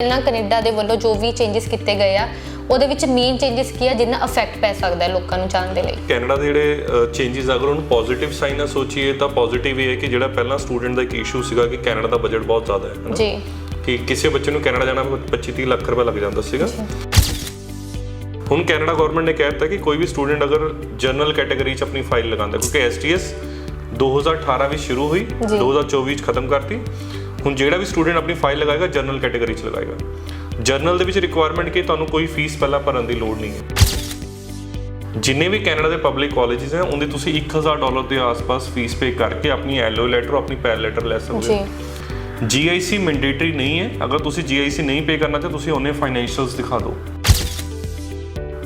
ਪਹਿਲਾਂ ਕੈਨੇਡਾ ਦੇ ਵੱਲੋਂ ਜੋ ਵੀ ਚੇਂਜਸ ਕੀਤੇ ਗਏ ਆ ਉਹਦੇ ਵਿੱਚ ਮੇਨ ਚੇਂਜਸ ਕੀ ਆ ਜਿੰਨਾ ਅਫੈਕਟ ਪੈ ਸਕਦਾ ਹੈ ਲੋਕਾਂ ਨੂੰ ਜਾਣ ਦੇ ਲਈ। ਕੈਨੇਡਾ ਦੇ ਜਿਹੜੇ ਚੇਂਜਸ ਅਗਰ ਉਹਨੂੰ ਪੋਜ਼ਿਟਿਵ ਸਾਈਨ ਨਾਲ ਸੋਚੀਏ ਤਾਂ ਪੋਜ਼ਿਟਿਵ ਇਹ ਹੈ ਕਿ ਜਿਹੜਾ ਪਹਿਲਾਂ ਸਟੂਡੈਂਟ ਦਾ ਇੱਕ ਇਸ਼ੂ ਸੀਗਾ ਕਿ ਕੈਨੇਡਾ ਦਾ ਬਜਟ ਬਹੁਤ ਜ਼ਿਆਦਾ ਹੈ? ਜੀ। ਕਿ ਕਿਸੇ ਬੱਚੇ ਨੂੰ ਕੈਨੇਡਾ ਜਾਣਾ 25-30 ਲੱਖ ਰੁਪਏ ਲੱਗ ਜਾਂਦਾ ਸੀਗਾ। ਹੁਣ ਕੈਨੇਡਾ ਗਵਰਨਮੈਂਟ ਨੇ ਕਹਿ ਦਿੱਤਾ ਕਿ ਕੋਈ ਵੀ ਸਟੂਡੈਂਟ ਅਗਰ ਜਨਰਲ ਕੈਟਾਗਰੀ 'ਚ ਆਪਣੀ ਫਾਈਲ ਲਗਾਉਂਦਾ ਕਿਉਂਕਿ ਐਸਟੀਐਸ 2018 ਵਿੱਚ ਸ਼ੁਰੂ ਹੋਈ 2024 ਵਿੱਚ ਖਤਮ ਕਰਤੀ। ਹੁਣ ਜਿਹੜਾ ਵੀ ਸਟੂਡੈਂਟ ਆਪਣੀ ਫਾਈਲ ਲਗਾਏਗਾ ਜਨਰਲ ਕੈਟਾਗਰੀ 'ਚ ਲਗਾਏਗਾ। ਜਨਰਲ ਦੇ ਵਿੱਚ ਰਿਕੁਆਇਰਮੈਂਟ ਕਿ ਤੁਹਾਨੂੰ ਕੋਈ ਫੀਸ ਪਹਿਲਾਂ ਭਰਨ ਦੀ ਲੋੜ ਨਹੀਂ ਹੈ। ਜਿੰਨੇ ਵੀ ਕੈਨੇਡਾ ਦੇ ਪਬਲਿਕ ਕਾਲਜਸ ਹੈ ਉਹਦੇ ਤੁਸੀਂ 1000 ਡਾਲਰ ਦੇ ਆਸ-ਪਾਸ ਫੀਸ ਪੇ ਕਰਕੇ ਆਪਣੀ ਐਲਓ ਲੈਟਰ ਆਪਣੀ ਪੈਰ ਲੈਟਰ ਲੈ ਸਕਦੇ ਜੀ। ਹੋ। GIC ਮੈਂਡੇਟਰੀ ਨਹੀਂ ਹੈ। ਅਗਰ ਤੁਸੀਂ GIC ਨਹੀਂ ਪੇ ਕਰਨਾ ਚਾਹਤੇ ਤੁਸੀਂ ਉਹਨੇ ਫਾਈਨੈਂਸ਼ੀਅਲਸ ਦਿਖਾ ਦਿਓ।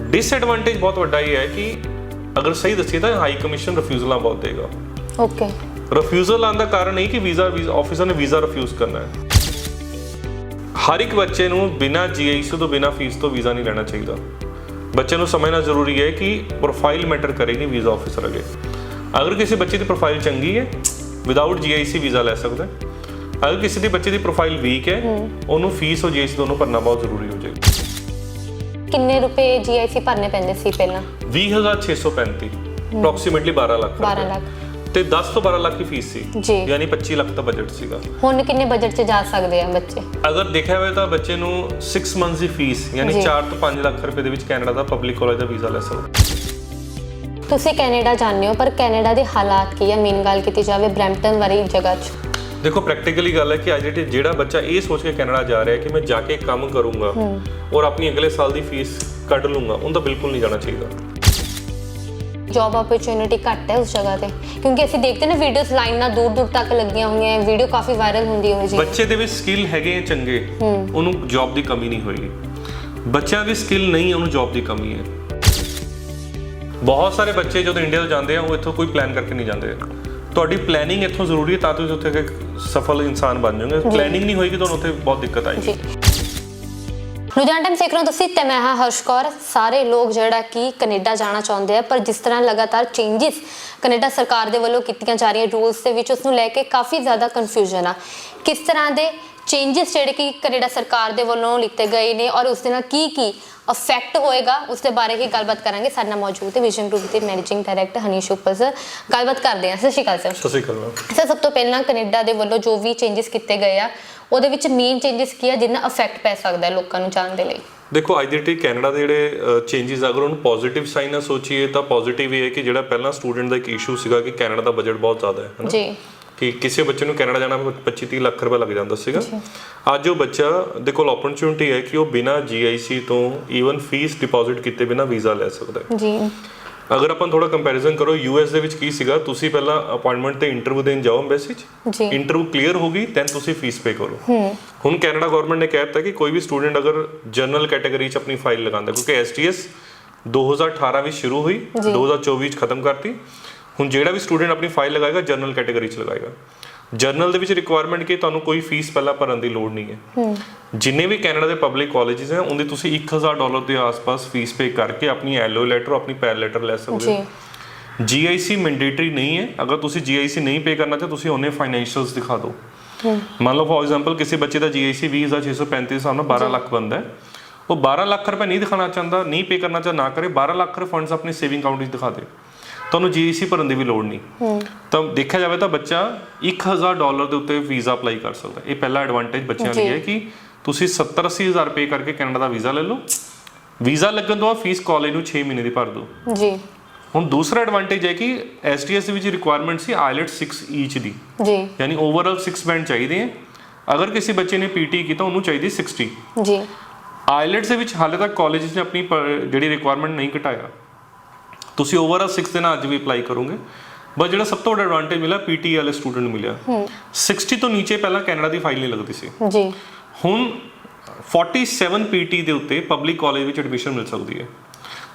ਡਿਸਐਡਵਾਂਟੇਜ ਬਹੁਤ ਵੱਡਾ ਇਹ ਹੈ ਕਿ ਅਗਰ ਸਹੀ ਦੱਸੀਏ ਤਾਂ ਹਾਈ ਕਮਿਸ਼ਨ ਰਿਫਿਊਜ਼ਲਾਂ ਬਹੁਤ ਦੇਗਾ। ਓਕੇ ਰਿਫਿਊਜ਼ਲ ਆਉਣ ਦਾ ਕਾਰਨ ਇਹ ਕਿ ਵੀਜ਼ਾ ਆਫੀਸਰ ਨੇ ਵੀਜ਼ਾ ਰਿਫਿਊਜ਼ ਕਰਨਾ ਹੈ। ਹਰ ਇੱਕ ਬੱਚੇ ਨੂੰ ਬਿਨਾਂ GIC ਤੋਂ ਬਿਨਾਂ ਫੀਸ ਤੋਂ ਵੀਜ਼ਾ ਨਹੀਂ ਲੈਣਾ ਚਾਹੀਦਾ। ਬੱਚੇ ਨੂੰ ਸਮਝਣਾ ਜ਼ਰੂਰੀ ਹੈ ਕਿ ਪ੍ਰੋਫਾਈਲ ਮੈਟਰ ਕਰੇਗੀ ਵੀਜ਼ਾ ਆਫੀਸਰ ਅਗੇ। ਅਗਰ ਕਿਸੇ ਬੱਚੇ ਦੀ ਪ੍ਰੋਫਾਈਲ ਚੰਗੀ ਹੈ ਵਿਦਆਊਟ GIC ਵੀਜ਼ਾ ਲੈ ਸਕਦਾ ਹੈ। ਅਗਰ ਕਿਸੇ ਦੀ ਬੱਚੇ ਦੀ ਪ੍ਰੋਫਾਈਲ ਵੀਕ ਹੈ ਉਹਨੂੰ ਫੀਸ ਔਰ GIC ਦੋਨੋਂ ਭਰਨਾ ਬਹੁਤ ਜ਼ਰੂਰੀ ਹੋ ਜਾਏਗਾ। ਕਿੰਨੇ ਰੁਪਏ ਜੀਆਈਸੀ ਭਰਨੇ ਪੈਂਦੇ ਸੀ ਪਹਿਲਾਂ? 20635 ਅਪਰੋਕਸੀਮੇਟਲੀ 12 ਲੱਖ 12 ਰੁਪਏ। ਲੱਖ। ਤੇ 10 ਤੋਂ 12 ਲੱਖ ਦੀ ਫੀਸ ਸੀ। ਜੀ। ਯਾਨੀ 25 ਲੱਖ ਦਾ ਬਜਟ ਸੀਗਾ। ਹੁਣ ਕਿੰਨੇ ਬਜਟ 'ਚ ਜਾ ਸਕਦੇ ਆ ਬੱਚੇ? ਅਗਰ ਦੇਖਿਆ ਹੋਵੇ ਤਾਂ ਬੱਚੇ ਨੂੰ 6 ਮੰਥਸ ਦੀ ਫੀਸ ਯਾਨੀ ਜੀ। 4 ਤੋਂ 5 ਲੱਖ ਰੁਪਏ ਦੇ ਵਿੱਚ ਕੈਨੇਡਾ ਦਾ ਪਬਲਿਕ ਕਾਲਜ ਦਾ ਵੀਜ਼ਾ ਲੈ ਸਕਦਾ। ਤੁਸੀਂ ਕੈਨੇਡਾ ਜਾਂਦੇ ਹੋ ਪਰ ਕੈਨੇਡਾ ਦੇ ਹਾਲਾਤ ਕੀ ਆ? ਮੇਨ ਗੱਲ ਕੀਤੀ ਜਾਵੇ ਬ੍ਰੈਂਪਟਨ ਵਾਲੀ ਜਗ੍ਹਾ 'ਚ। ਦੇਖੋ ਪ੍ਰੈਕਟੀਕਲੀ ਗੱਲ ਹੈ ਕਿ ਅੱਜ ਜਿਹੜੇ ਜਿਹੜਾ ਬੱਚਾ ਇਹ ਸੋਚ ਕੇ ਕੈਨੇਡਾ ਜਾ ਰਿਹਾ ਹੈ ਕਿ ਮੈਂ ਜਾ ਕੇ ਕੰਮ ਕਰੂੰਗਾ ਔਰ ਆਪਣੀ ਅਗਲੇ ਸਾਲ ਦੀ ਫੀਸ ਕੱਢ ਲੂੰਗਾ ਉਹਦਾ ਬਿਲਕੁਲ ਨਹੀਂ ਜਾਣਾ ਚਾਹੀਦਾ। ਜੌਬ ਓਪਰਚ्युनिटी ਘੱਟ ਹੈ ਉਸ ਜਗ੍ਹਾ ਤੇ। ਕਿਉਂਕਿ ਅਸੀਂ ਦੇਖਦੇ ਨਾ ਵੀਡੀਓਜ਼ ਲਾਈਨਾਂ ਦੂਰ ਦੂਰ ਤੱਕ ਲੱਗੀਆਂ ਹੋਈਆਂ ਹੈ ਵੀਡੀਓ ਕਾਫੀ ਵਾਇਰਲ ਹੁੰਦੀ ਹੋਈ ਜੀ ਬੱਚੇ ਦੇ ਵਿੱਚ ਸਕਿੱਲ ਹੈਗੇ ਚੰਗੇ ਉਹਨੂੰ ਜੌਬ ਦੀ ਕਮੀ ਨਹੀਂ ਹੋਏਗੀ। ਬੱਚਿਆਂ ਦੀ ਸਕਿੱਲ ਨਹੀਂ ਉਹਨੂੰ ਜੌਬ ਦੀ ਕਮੀ ਹੈ। ਬਹੁਤ ਸਾਰੇ ਬੱਚੇ ਜਦੋਂ ਇੰਡੀਆ ਤੋਂ ਜਾਂਦੇ ਆ ਉਹ ਇੱਥੋਂ ਕੋਈ ਪਲਾਨ ਕਰਕੇ ਨਹੀਂ ਜਾਂਦੇ। ਤੁਹਾਡੀ ਪਲੈਨਿੰਗ ਇੱਥੋਂ ਜ਼ਰੂਰੀ ਹੈ ਤਾਂ ਤੁਸੀਂ ਉੱਥੇ ਇੱਕ ਸਫਲ ਇਨਸਾਨ ਬਣ ਜਾਓਗੇ। ਪਲੈਨਿੰਗ ਨਹੀਂ ਹੋਏਗੀ ਤੁਹਾਨੂੰ ਉੱਥੇ ਬਹੁਤ ਦਿੱਕਤ ਆਏਗੀ। ਜੀ ਟਾਈਮ ਦੇਖ ਰਹੇ ਹੋ ਤੁਸੀਂ ਤੇ ਮੈਂ ਹਾਂ ਹਰਸ਼ ਕੌਰ। ਸਾਰੇ ਲੋਕ ਜਿਹੜਾ ਕਿ ਕੈਨੇਡਾ ਜਾਣਾ ਚਾਹੁੰਦੇ ਆ, ਪਰ ਜਿਸ ਤਰ੍ਹਾਂ ਲਗਾਤਾਰ ਚੇਂਜਸ ਕੈਨੇਡਾ ਸਰਕਾਰ ਦੇ ਵੱਲੋਂ ਕੀਤੀਆਂ ਜਾ ਰਹੀਆਂ ਰੂਲਸ ਦੇ ਵਿੱਚ, ਉਸ ਨੂੰ ਲੈ ਕੇ ਕਾਫੀ ਜ਼ਿਆਦਾ ਕਨਫਿਊਜ਼ਨ ਆ। ਕਿਸ ਤਰ੍ਹਾਂ ਦੇ ਚੇਂਜਸ ਜਿਹੜੇ ਕਿ ਕੈਨੇਡਾ ਸਰਕਾਰ ਦੇ ਵੱਲੋਂ ਲਿੱਤੇ ਗਏ ਨੇ ਔਰ ਉਸ ਦੇ ਨਾਲ ਕੀ ਕੀ ਅਫੈਕਟ ਹੋਏਗਾ ਉਸ ਦੇ ਬਾਰੇ ਹੀ ਗੱਲਬਾਤ ਕਰਾਂਗੇ। ਸਾਡੇ ਨਾਲ ਮੌਜੂਦ ਹੈ ਵਿਜ਼ਨ ਗਰੁੱਪ ਦੇ managing director Hanish Uppal sir ਗੱਲਬਾਤ ਕਰਦੇ ਹਾਂ। ਸਤਿ ਸ਼੍ਰੀ ਅਕਾਲ ਸਰ ਸਤਿ ਸ਼੍ਰੀ ਅਕਾਲ ਸਰ ਸਭ ਤੋਂ ਪਹਿਲਾਂ ਕੈਨੇਡਾ ਦੇ ਵੱਲੋਂ ਜੋ ਵੀ ਚੇਂਜਸ ਕੀਤੇ ਗਏ ਆ ਉਹਦੇ ਵਿੱਚ ਮੇਨ ਚੇਂਜਸ ਕੀ ਆ ਜਿੰਨਾ ਅਫੈਕਟ ਪੈ ਸਕਦਾ ਹੈ ਲੋਕਾਂ ਨੂੰ ਜਾਣ ਦੇ ਲਈ? ਦੇਖੋ ਅੱਜ ਦੀ ਡੇਟ ਕੈਨੇਡਾ ਦੇ ਜਿਹੜੇ ਚੇਂਜਸ ਅਗਰ ਉਹਨੂੰ ਪੋਜ਼ਿਟਿਵ ਸਾਈਨ ਨਾਲ ਸੋਚੀਏ ਤਾਂ ਪੋਜ਼ਿਟਿਵ ਇਹ ਹੈ ਕਿ ਜਿਹੜਾ ਪਹਿਲਾਂ ਸਟੂਡੈਂਟ ਦਾ ਇੱਕ ਇਸ਼ੂ ਸੀਗਾ ਕਿ ਕੈਨੇਡਾ ਦਾ ਬਜਟ ਬਹੁਤ ਜ਼ਿਆਦਾ ਹੈ ਹਨਾ ਜੀ। ਕਿ ਕਿਸੇ ਬੱਚੇ ਨੂੰ ਕੈਨੇਡਾ ਜਾਣਾ 25 30 ਲੱਖ ਰੁਪਏ ਲੱਗ ਜਾਂਦਾ ਸੀਗਾ। ਅੱਜ ਉਹ ਬੱਚਾ ਦੇ ਕੋਲ ਓਪਰਚ्युनिटी ਹੈ ਕਿ ਉਹ ਬਿਨਾ ਜੀਆਈਸੀ ਤੋਂ ਈਵਨ ਫੀਸ ਡਿਪੋਜ਼ਿਟ ਕੀਤੇ ਬਿਨਾ ਵੀਜ਼ਾ ਲੈ ਸਕਦਾ ਜੀ। ਅਗਰ ਆਪਾਂ ਥੋੜਾ ਕੰਪੈਰੀਜ਼ਨ ਕਰੋ ਯੂਐਸ ਦੇ ਵਿੱਚ ਕੀ ਸੀਗਾ? ਤੁਸੀਂ ਪਹਿਲਾਂ ਅਪਾਇੰਟਮੈਂਟ ਤੇ ਇੰਟਰਵਿਊ ਦੇਣ ਜਾਓ ਐਮਬੈਸੀ 'ਚ। ਇੰਟਰਵਿਊ ਕਲੀਅਰ ਹੋ ਗਈ ਦੈਨ ਤੁਸੀਂ ਫੀਸ ਪੇ ਕਰੋ। ਹੁਣ ਕੈਨੇਡਾ ਗਵਰਨਮੈਂਟ ਨੇ ਕਹਿ ਦਿੱਤਾ ਕਿ ਕੋਈ ਵੀ ਸਟੂਡੈਂਟ ਅਗਰ ਜਨਰਲ ਕੈਟਾਗਰੀ 'ਚ ਆਪਣੀ ਫਾਈਲ ਲਗਾਉਂਦਾ ਕਿਉਂਕਿ ਐਸਟੀਐਸ 2018 ਵਿੱਚ ਸ਼ੁਰੂ ਹੋਈ 2024 ਵਿੱਚ ਖਤਮ ਕਰਤੀ। ਹੁਣ ਜਿਹੜਾ ਵੀ ਸਟੂਡੈਂਟ ਆਪਣੀ ਫਾਈਲ ਲਗਾਏਗਾ ਜਨਰਲ ਕੈਟਾਗਰੀ 'ਚ ਲਗਾਏਗਾ। ਜਨਰਲ ਦੇ ਵਿੱਚ ਰਿਕੁਆਇਰਮੈਂਟ ਕਿ ਤੁਹਾਨੂੰ ਕੋਈ ਫੀਸ ਪਹਿਲਾਂ ਭਰਨ ਦੀ ਲੋੜ ਨਹੀਂ ਹੈ। ਜਿੰਨੇ ਵੀ ਕੈਨੇਡਾ ਦੇ ਪਬਲਿਕ ਕਾਲਜਸ ਹੈ ਉਹਦੇ ਤੁਸੀਂ 1000 ਡਾਲਰ ਦੇ ਆਸ-ਪਾਸ ਫੀਸ ਪੇ ਕਰਕੇ ਆਪਣੀ ਐਲਓ ਲੈਟਰ ਆਪਣੀ ਪੈਰ ਲੈਟਰ ਲੈ ਸਕਦੇ ਹੋ। ਜੀ। GIC ਮੈਂਡੇਟਰੀ ਨਹੀਂ ਹੈ। ਅਗਰ ਤੁਸੀਂ GIC ਨਹੀਂ ਪੇ ਕਰਨਾ ਚਾਹਤੇ ਤੁਸੀਂ ਉਹਨੇ ਫਾਈਨੈਂਸ਼ੀਅਲਸ ਦਿਖਾ ਦਿਓ। ਮੰਨ ਲਓ ਫੋਰ ਐਗਜ਼ਾਮਪਲ ਕਿਸੇ ਬੱਚੇ ਦਾ GIC 20635 ਦੇ ਹਿਸਾਬ ਨਾਲ 12 ਲੱਖ ਬੰਦਾ ਹੈ। ਉਹ 12 ਲੱਖ ਰੁਪਏ ਨਹੀਂ ਦਿਖਾਣਾ ਚਾਹੁੰਦਾ ਨਹੀਂ ਪੇ ਕਰਨਾ ਚਾਹ ਨਾ ਕਰੇ 12 ਲੱਖ ਰੁਪਏ ਫੰਡਸ ਆਪਣੇ ਸੇਵਿੰਗ ਅਕਾਊਂਟ ਵਿੱਚ ਦਿਖਾ ਦੇ। ਤੁਹਾਨੂੰ GIC ਭਰਨ ਦੀ ਵੀ ਲੋੜ ਨਹੀਂ। ਤਾਂ ਦੇਖਿਆ ਜਾਵੇ ਤਾਂ ਬੱਚਾ 1000 ਡਾਲਰ ਦੇ ਉੱਤੇ ਵੀਜ਼ਾ ਅਪਲਾਈ ਕਰ ਸਕਦਾ ਇਹ ਪਹਿਲਾ ਐਡਵਾਂਟੇਜ ਬੱਚਿਆਂ ਲਈ। ਹੈ ਕਿ ਤੁਸੀਂ 70 80 ਹਜ਼ਾਰ ਪੇ ਕਰਕੇ ਕੈਨੇਡਾ ਦਾ ਵੀਜ਼ਾ ਲੈ ਲਓ। ਵੀਜ਼ਾ ਲੱਗਣ ਤੋਂ ਬਾਅਦ ਫੀਸ ਕਾਲਜ ਨੂੰ 6 ਮਹੀਨੇ ਦੀ ਭਰ ਦਿਓ। ਜੀ। ਹੁਣ ਦੂਸਰਾ ਐਡਵਾਂਟੇਜ ਹੈ ਕਿ ਐਸਟੀਐਸ ਦੇ ਵਿੱਚ ਰਿਕੁਆਇਰਮੈਂਟ ਸੀ ਆਈਲੈਟ 6 ਈਚ ਦੀ। ਜੀ। ਯਾਨੀ ਓਵਰਆਲ 6 ਬੈਂਡ ਚਾਹੀਦੇ ਹੈ। ਅਗਰ ਕਿਸੇ ਬੱਚੇ ਨੇ ਪੀਟੀ ਕੀਤਾ ਉਹਨੂੰ ਚਾਹੀਦੀ 60 ਜੀ। ਆਈਲੈਟਸ ਦੇ ਵਿੱਚ ਹਾਲੇ ਤੱਕ ਕਾਲਜਸ ਨੇ ਆਪਣੀ ਜਿਹੜੀ ਰਿਕੁਆਇਰਮੈਂਟ ਨਹੀਂ ਘਟਾਇਆ। ਤੁਸੀਂ ਓਵਰਆਲ 6 ਦੇ ਨਾਲ ਅੱਜ ਵੀ ਅਪਲਾਈ ਕਰੋਗੇ। ਬਸ ਜਿਹੜਾ ਸਭ ਤੋਂ ਵੱਡਾ ਐਡਵਾਂਟੇਜ ਮਿਲਿਆ ਪੀਟੀ ਵਾਲੇ ਸਟੂਡੈਂਟ ਨੂੰ ਮਿਲਿਆ 60 ਤੋਂ ਨੀਚੇ ਪਹਿਲਾਂ ਕੈਨੇਡਾ ਦੀ ਫਾਈਲ ਨਹੀਂ ਲੱਗਦੀ ਸੀ। ਜੀ। ਹੁਣ 47 ਪੀਟੀ ਦੇ ਉੱਤੇ ਪਬਲਿਕ ਕਾਲਜ ਵਿੱਚ ਐਡਮਿਸ਼ਨ ਮਿਲ ਸਕਦੀ ਹੈ।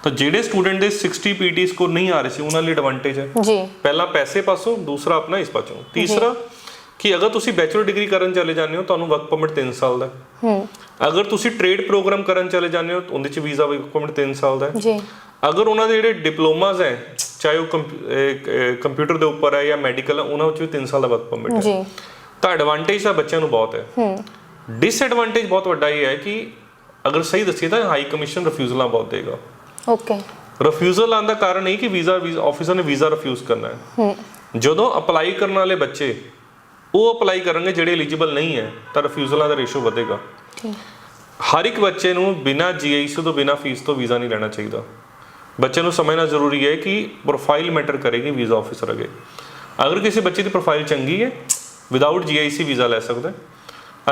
ਤਾਂ ਜਿਹੜੇ ਸਟੂਡੈਂਟ ਦੇ 60 ਪੀਟੀ ਸਕੋਰ ਨਹੀਂ ਆ ਰਹੇ ਸੀ ਉਹਨਾਂ ਲਈ ਐਡਵਾਂਟੇਜ ਹੈ। ਜੀ। ਪਹਿਲਾ ਪੈਸੇ ਪਾਸੋਂ ਦੂਸਰਾ ਆਪਣਾ ਇਸ ਪਾਸੋਂ। ਤੀਸਰਾ ਕਿ ਅਗਰ ਤੁਸੀਂ ਬੈਚਲਰ ਡਿਗਰੀ ਕਰਨ ਚਲੇ ਜਾਂਦੇ ਹੋ ਤੁਹਾਨੂੰ ਵਰਕ ਪਰਮਿਟ 3 ਸਾਲ ਦਾ ਹੈ। ਅਗਰ ਤੁਸੀਂ ਟ੍ਰੇਡ ਪ੍ਰੋਗਰਾਮ ਕਰਨ ਚਲੇ ਜਾਂਦੇ ਹੋ ਉਹਦੇ ਚ ਵੀਜ਼ਾ ਵਰਕ ਪਰਮਿਟ 3 ਸਾਲ ਦਾ ਹੈ। ਜੀ। ਅਗਰ ਉਹਨਾਂ ਦੇ ਜਿਹੜੇ ਡਿਪਲੋਮਾਸ ਹੈ ਚਾਹੇ ਉਹ ਕੰਪਿਊਟਰ ਦੇ ਉੱਪਰ ਹੈ ਜਾਂ ਮੈਡੀਕਲ ਹੈ ਉਹਨਾਂ ਵਿੱਚ ਵੀ 3 ਸਾਲ ਦਾ ਵਰਕ ਪਰਮਿਟ ਹੈ। ਜੀ। ਤਾਂ ਐਡਵਾਂਟੇਜ ਤਾਂ ਬੱਚਿਆਂ ਨੂੰ ਬਹੁਤ ਹੈ। ਹੂੰ। ਡਿਸਐਡਵਾਂਟੇਜ ਬਹੁਤ ਵੱਡਾ ਇਹ ਹੈ ਕਿ ਅਗਰ ਸਹੀ ਦੱਸੀਏ ਤਾਂ ਹਾਈ ਕਮਿਸ਼ਨ ਰਿਫਿਊਜ਼ਲਾਂ ਬਹੁਤ ਦੇਗਾ। ਓਕੇ ਰਿਫਿਊਜ਼ਲ ਆਉਣ ਦਾ ਕਾਰਨ ਇਹ ਕਿ ਵੀਜ਼ਾ ਆਫਿਸਰ ਨੇ ਵੀਜ਼ਾ ਰਿਫਿਊਜ਼ ਕਰਨਾ ਹੈ। ਜਦੋਂ ਅਪਲਾਈ ਕਰਨ ਵਾਲੇ ਬੱਚੇ ਉਹ ਅਪਲਾਈ ਕਰਨਗੇ ਜਿਹੜੇ ਐਲੀਜੀਬਲ ਨਹੀਂ ਹੈ ਤਾਂ ਰਿਫਿਊਜ਼ਲਾਂ ਦਾ ਰੇਸ਼ੋ ਵਧੇਗਾ। ਹਰ ਇੱਕ ਬੱਚੇ ਨੂੰ ਬਿਨਾਂ ਜੀਆਈਸੀ ਤੋਂ ਬਿਨਾਂ ਫੀਸ ਤੋਂ ਵੀਜ਼ਾ ਨਹੀਂ ਲੈਣਾ ਚਾਹੀਦਾ। ਬੱਚੇ ਨੂੰ ਸਮਝਣਾ ਜ਼ਰੂਰੀ ਹੈ ਕਿ ਪ੍ਰੋਫਾਈਲ ਮੈਟਰ ਕਰੇਗੀ ਵੀਜ਼ਾ ਆਫਿਸਰ ਅਗੇ। ਅਗਰ ਕਿਸੇ ਬੱਚੇ ਦੀ ਪ੍ਰੋਫਾਈਲ ਚੰਗੀ ਹੈ ਵਿਦਆਊਟ ਜੀਆਈਸੀ ਵੀਜ਼ਾ ਲੈ ਸਕਦਾ ਹੈ।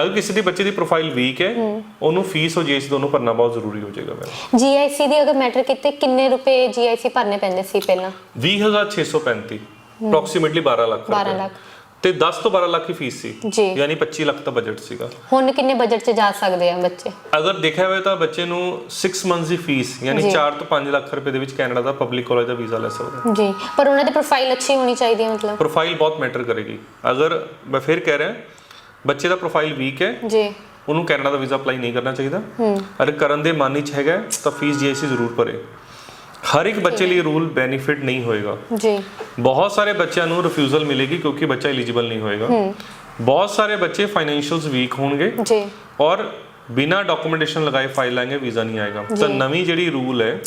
ਅਗਰ ਕਿਸੇ ਦੀ ਬੱਚੇ ਦੀ ਪ੍ਰੋਫਾਈਲ ਵੀਕ ਹੈ ਉਹਨੂੰ ਫੀਸ ਔਰ ਜੀਆਈਸੀ ਦੋਨੋਂ ਭਰਨਾ ਬਹੁਤ ਜ਼ਰੂਰੀ ਹੋ ਜਾਏਗਾ ਮੈਮ ਜੀਆਈਸੀ ਦੀ ਅਗਰ ਮੈਟਰ ਕੀਤੇ ਕਿੰਨੇ ਰੁਪਏ ਜੀਆਈਸੀ ਭਰਨੇ ਪੈਂਦੇ ਸੀ ਪਹਿਲਾਂ? 20635 ਅਪਰੋਕਸੀਮੇਟਲੀ 12 ਲੱਖ 12 ਰੁਪਏ। ਲੱਖ। ਤੇ 10 ਤੋਂ 12 ਲੱਖ ਦੀ ਫੀਸ ਸੀ। ਜੀ। ਯਾਨੀ 25 ਲੱਖ ਦਾ ਬਜਟ ਸੀਗਾ। ਹੁਣ ਕਿੰਨੇ ਬਜਟ 'ਚ ਜਾ ਸਕਦੇ ਆ ਬੱਚੇ? ਅਗਰ ਦੇਖਿਆ ਹੋਵੇ ਤਾਂ ਬੱਚੇ ਨੂੰ 6 ਮੰਥਸ ਦੀ ਫੀਸ ਯਾਨੀ ਜੀ। 4 ਤੋਂ 5 ਲੱਖ ਰੁਪਏ ਦੇ ਵਿੱਚ ਕੈਨੇਡਾ ਦਾ ਪਬਲਿਕ ਕਾਲਜ ਦਾ ਵੀਜ਼ਾ ਲੈ ਸਕਦਾ। ਹੈ ਜੀ। ਪਰ ਉਹਨਾਂ ਦੀ ਪ੍ਰੋਫਾਈਲ ਅੱਛੀ ਹੋਣੀ ਚਾਹੀਦੀ ਹੈ ਮਤਲਬ? ਪ੍ਰੋਫਾਈਲ ਬਹੁਤ ਮੈਟਰ ਕਰੇਗੀ। ਅਗਰ ਮੈਂ ਫਿਰ ਕਹਿ ਰਿਹਾ ਬੱਚੇ ਦਾ ਪ੍ਰੋਫਾਈਲ ਵੀਕ ਹੈ ਜੀ। ਉਹਨੂੰ ਕੈਨੇਡਾ ਦਾ ਵੀਜ਼ਾ ਅਪਲਾਈ ਨਹੀਂ ਕਰਨਾ ਚਾਹੀਦਾ। ਅਗਰ ਕਰਨ ਦੇ ਮਨ ਵਿੱਚ ਹੈਗਾ ਤਾਂ ਫੀਸ ਜੀਆਈਸੀ ਜ਼ਰੂਰ ਭਰੇ। ਹਰ ਇੱਕ ਬੱਚੇ ਲਈ ਰੂਲ ਬੈਨੀਫਿਟ ਨਹੀਂ ਹੋਏਗਾ। ਜੀ। ਬਹੁਤ ਸਾਰੇ ਬੱਚਿਆਂ ਨੂੰ ਰਿਫਿਊਜ਼ਲ ਮਿਲੇਗੀ ਕਿਉਂਕਿ ਬੱਚਾ ਐਲੀਜੀਬਲ ਨਹੀਂ ਹੋਏਗਾ। ਬਹੁਤ ਸਾਰੇ ਬੱਚੇ ਫਾਈਨੈਂਸ਼ੀਅਲਸ ਵੀਕ ਹੋਣਗੇ ਜੀ। ਔਰ ਬਿਨਾ ਡਾਕੂਮੈਂਟੇਸ਼ਨ ਲਗਾਏ ਫਾਈਲ ਲਾਏਗੇ ਵੀਜ਼ਾ ਨਹੀਂ ਆਏਗਾ। ਤਾਂ ਨਵੀਂ ਜਿਹੜੀ ਰੂਲ ਹੈ